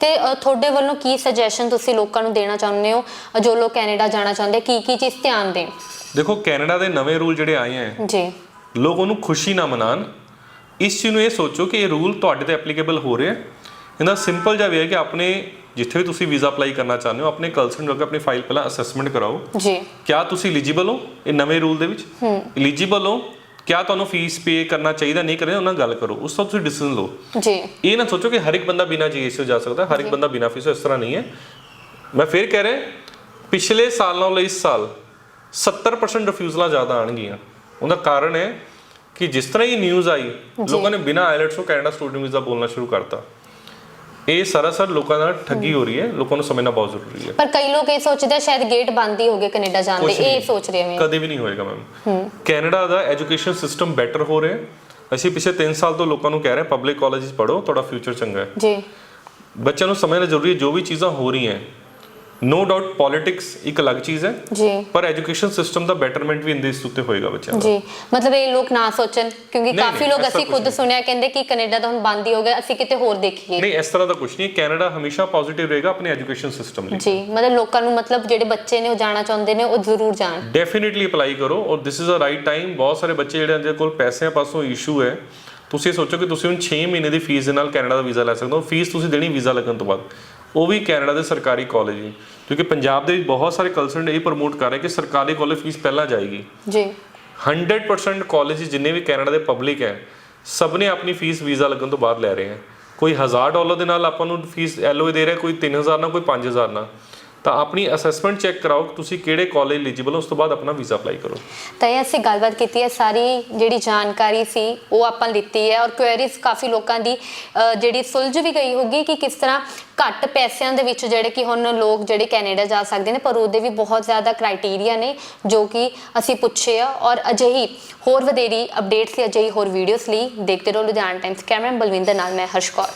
ਤੇ ਅ, ਤੁਹਾਡੇ ਵੱਲੋਂ ਕੀ ਸੁਜੈਸ਼ਨ ਤੁਸੀਂ ਲੋਕਾਂ ਨੂੰ ਦੇਣਾ ਚਾਹੁੰਦੇ ਹੋ? ਅ, ਜੋ ਲੋਕ ਕੈਨੇਡਾ ਜਾਣਾ ਚਾਹੁੰਦੇ ਕੀ ਕੀ ਚੀਜ਼ ਧਿਆਨ ਦੇਣ? ਦੇਖੋ ਕੈਨੇਡਾ ਦੇ ਨਵੇਂ ਰੂਲ ਜਿਹੜੇ ਆਏ ਹੈ ਜੀ। ਲੋਕ ਉਹਨੂੰ ਖੁਸ਼ੀ ਨਾ ਮਨਾਣ ਇਸ ਚੀਜ਼ ਨੂੰ ਇਹ ਸੋਚੋ ਕਿ ਇਹ ਰੂਲ ਤੁਹਾਡੇ ਤੇ ਐਪਲੀਕੇਬਲ ਹੋ ਰਿਹਾ ਹੈ। ਇਹਦਾ ਸਿੰਪਲ ਜਿਹਾ ਵੀ ਹੈ ਕਿ ਆਪਣੇ ਜਿੱਥੇ ਵੀ ਤੁਸੀਂ ਵੀਜ਼ਾ ਅਪਲਾਈ ਕਰਨਾ ਚਾਹੁੰਦੇ ਹੋ ਆਪਣੇ ਕੰਸਰਨ ਲੋਕ ਆਪਣੀ ਫਾਈਲ ਪਹਿਲਾਂ ਅਸੈਸਮੈਂਟ ਕਰਾਓ। ਜੀ। ਕਿਆ ਤੁਸੀਂ ਐਲੀਜੀਬਲ ਹੋ ਇਹ ਨਵੇਂ ਰੂਲ ਦੇ ਵਿੱਚ? ਐਲੀਜੀਬਲ ਹੋ ਕਿਆ ਤੁਹਾਨੂੰ ਫੀਸ ਪੇ ਕਰਨਾ ਚਾਹੀਦਾ ਨਹੀਂ ਕਰਨਾ ਉਹਨਾਂ ਨਾਲ ਗੱਲ ਕਰੋ। ਉਸ ਤੋਂ ਤੁਸੀਂ ਡਿਸੀਜਨ ਲਓ। ਜੀ। ਇਹ ਨਾ ਸੋਚੋ ਕਿ ਹਰ ਇੱਕ ਬੰਦਾ ਬਿਨਾਂ ਜੀਐਸਟੀ ਜਾ ਸਕਦਾ ਹਰ ਇੱਕ ਬੰਦਾ ਬਿਨਾਂ ਫੀਸ ਇਸ ਤਰ੍ਹਾਂ ਨਹੀਂ ਹੈ। ਮੈਂ ਫਿਰ ਕਹਿ ਰਿਹਾ ਪਿਛਲੇ ਸਾਲ ਨਾਲੋਂ ਇਸ ਸਾਲ 70% ਰਿਫਿਊਜ਼ਲਾਂ ਜ਼ਿਆਦਾ ਆਣਗੀਆਂ ਉਹਦਾ ਕਾਰਨ ਹੈ ਕਿ ਜਿਸ ਤਰ੍ਹਾਂ ਹੀ ਨਿਊਜ਼ ਆਈ ਲੋਕਾਂ ਨੇ ਬਿਨਾਂ ਆਇਲਟਸ ਤੋਂ ਕੈਨੇਡਾ ਸਟੂਡੈਂਟ ਵੀਜ਼ਾ ਬੋਲਣਾ ਸ਼ੁਰੂ ਕਰਤਾ। ਇਹ ਸਰਾਸਰ ਲੋਕਾਂ ਨਾਲ ਠੱਗੀ ਹੋ ਰਹੀ ਹੈ ਲੋਕਾਂ ਨੂੰ ਸਮਝਣਾ ਬਹੁਤ ਜ਼ਰੂਰੀ ਹੈ। ਪਰ ਕਈ ਲੋਕ ਇਹ ਸੋਚਦੇ ਆ ਸ਼ਾਇਦ ਗੇਟ ਬੰਦ ਹੀ ਹੋ ਗਏ ਕੈਨੇਡਾ ਜਾਣ ਦੇ ਕੁਛ ਨਹੀਂ। ਇਹ ਸੋਚ ਰਹੇ ਮੈਂ ਕਦੇ ਵੀ ਨਹੀਂ ਹੋਏਗਾ ਮੈਮ। ਕੈਨੇਡਾ ਦਾ ਐਜੂਕੇਸ਼ਨ ਸਿਸਟਮ ਬੈਟਰ ਹੋ ਰਿਹਾ ਹੈ। ਅਸੀਂ ਪਿਛਲੇ 3 ਸਾਲ ਤੋਂ ਲੋਕਾਂ ਨੂੰ ਕਹਿ ਰਹੇ ਹਾਂ ਪਬਲਿਕ ਕਾਲਜਸ ਪੜ੍ਹੋ ਤੁਹਾਡਾ ਫਿਊਚਰ ਚੰਗਾ ਹੈ। ਜੀ। ਬੱਚਿਆਂ ਨੂੰ ਸਮਝਣਾ ਜ਼ਰੂਰੀ ਹੈ ਜੋ ਵੀ ਚੀਜ਼ਾਂ ਹੋ ਰਹੀਆਂ ਨੋ ਡਾਊਟ ਪੋਲਿਟਿਕਸ ਇੱਕ ਅਲੱਗ ਚੀਜ਼ ਹੈ ਜੀ। ਪਰ ਐਜੂਕੇਸ਼ਨ ਸਿਸਟਮ ਦਾ ਬੈਟਰਮੈਂਟ ਵੀ ਇੰਦੇ ਇਸ ਉੱਤੇ ਹੋਏਗਾ ਬੱਚਿਆਂ ਦਾ। ਜੀ ਮਤਲਬ ਇਹ ਲੋਕ ਨਾ ਸੋਚਣ ਕਿਉਂਕਿ ਕਾਫੀ ਲੋਕ ਅਸੀਂ ਖੁੱਦ। ਸੁਣਿਆ ਕਹਿੰਦੇ ਕਿ ਕੈਨੇਡਾ ਤਾਂ ਹੁਣ ਬੰਦ ਹੀ ਹੋ ਗਿਆ ਅਸੀਂ ਕਿਤੇ ਹੋਰ ਦੇਖੀਏ। ਨਹੀਂ ਇਸ ਤਰ੍ਹਾਂ ਦਾ ਕੁਝ ਨਹੀਂ ਕੈਨੇਡਾ ਹਮੇਸ਼ਾ ਪੋਜ਼ਿਟਿਵ ਰਹੇਗਾ ਆਪਣੇ ਐਜੂਕੇਸ਼ਨ ਸਿਸਟਮ ਲਈ। ਜੀ ਮਤਲਬ ਲੋਕਾਂ ਨੂੰ ਮਤਲਬ ਜਿਹੜੇ ਬੱਚੇ ਨੇ ਉਹ ਜਾਣਾ ਚਾਹੁੰਦੇ ਨੇ ਉਹ ਜ਼ਰੂਰ ਜਾਣ। ਡੈਫੀਨਿਟਲੀ ਅਪਲਾਈ ਕਰੋ ਔਰ this is a right time ਬਹੁਤ ਸਾਰੇ ਬੱਚੇ ਜਿਹੜੇ ਜਿਹਦੇ ਕੋਲ ਪੈਸਿਆਂ ਪਾਸੋਂ ਇਸ਼ੂ ਹੈ ਤੁਸੀਂ ਸੋਚੋ ਕਿ ਤੁਸੀਂ ਹੁਣ 6 ਮਹੀਨੇ ਦੀ ਫੀਸ ਦੇ ਨਾਲ ਕੈਨੇਡਾ ਦਾ ਵੀਜ਼ਾ ਲੈ ਸਕਦੇ ਹੋ ਫੀਸ ਤੁਸੀਂ ਦੇਣੀ ਵੀਜ਼ਾ ਲੱਗਣ ਤੋਂ ਬਾਅਦ। ਉਹ ਵੀ ਕੈਨੇਡਾ ਦੇ ਸਰਕਾਰੀ ਕਾਲਜ ਹੀ ਕਿਉਂਕਿ ਪੰਜਾਬ ਦੇ ਵਿੱਚ ਬਹੁਤ ਸਾਰੇ ਕਲਸਰਨ ਇਹ ਪ੍ਰਮੋਟ ਕਰ ਰਹੇ ਕਿ ਸਰਕਾਰੀ ਕਾਲਜ ਫੀਸ ਪਹਿਲਾਂ ਜਾਏਗੀ। ਜੀ। 100% ਕਾਲਜ ਜਿੰਨੇ ਵੀ ਕੈਨੇਡਾ ਦੇ ਪਬਲਿਕ ਹੈ ਸਭ ਨੇ ਆਪਣੀ ਫੀਸ ਵੀਜ਼ਾ ਲੱਗਣ ਤੋਂ ਬਾਅਦ ਲੈ ਰਹੇ ਹੈ। ਕੋਈ 1000 ਡਾਲਰ ਦੇ ਨਾਲ ਆਪਾਂ ਨੂੰ ਫੀਸ ਐਲਓਏ ਦੇ ਰਿਹਾ ਕੋਈ 3000 ਨਾਲ ਕੋਈ 5000 ਨਾਲ। ਤਾਂ ਆਪਣੀ ਅਸੈਸਮੈਂਟ ਚੈੱਕ ਕਰਾਓ ਕਿ ਤੁਸੀਂ ਕਿਹੜੇ ਕਾਲਜ ਐਲੀਜੀਬਲ ਹੋ ਉਸ ਤੋਂ ਬਾਅਦ ਆਪਣਾ ਵੀਜ਼ਾ ਅਪਲਾਈ ਕਰੋ। ਤਾਂ ਇਹ ਅਸੀਂ ਗੱਲਬਾਤ ਕੀਤੀ ਹੈ ਸਾਰੀ ਜਿਹੜੀ ਜਾਣਕਾਰੀ ਸੀ ਉਹ ਆਪਾਂ ਲਿੱਤੀ ਹੈ ਔਰ ਕੁਐਰੀਜ਼ ਕਾਫੀ ਲੋਕਾਂ ਦੀ ਅ, ਜਿਹੜੀ ਸੁਲਝ ਵੀ ਗਈ ਹੋਗੀ ਕਿ ਕਿਸ ਤਰ੍ਹਾਂ ਘੱਟ ਪੈਸਿਆਂ ਦੇ ਵਿੱਚ ਜਿਹੜੇ ਕਿ ਹੁਣ ਲੋਕ ਜਿਹੜੇ ਕੈਨੇਡਾ ਜਾ ਸਕਦੇ ਨੇ ਪਰ ਉਹਦੇ ਵੀ ਬਹੁਤ ਜ਼ਿਆਦਾ ਕ੍ਰਾਈਟੇਰੀਆ ਨੇ ਜੋ ਕਿ ਅਸੀਂ ਪੁੱਛੇ ਆ ਔਰ ਅਜਿਹੀ ਹੋਰ ਵਧੇਰੀ ਅਪਡੇਟਸ ਲਈ ਅਜਿਹੀ ਹੋਰ ਵੀਡੀਓਜ਼ ਲਈ ਦੇਖਦੇ ਰਹੋ ਲੁਧਿਆਣਾ ਟਾਈਮਸ ਕੈਮਰਾ ਬਲਵਿੰਦਰ ਨਾਲ ਮੈਂ ਹਰਸ਼ ਕੌਰ।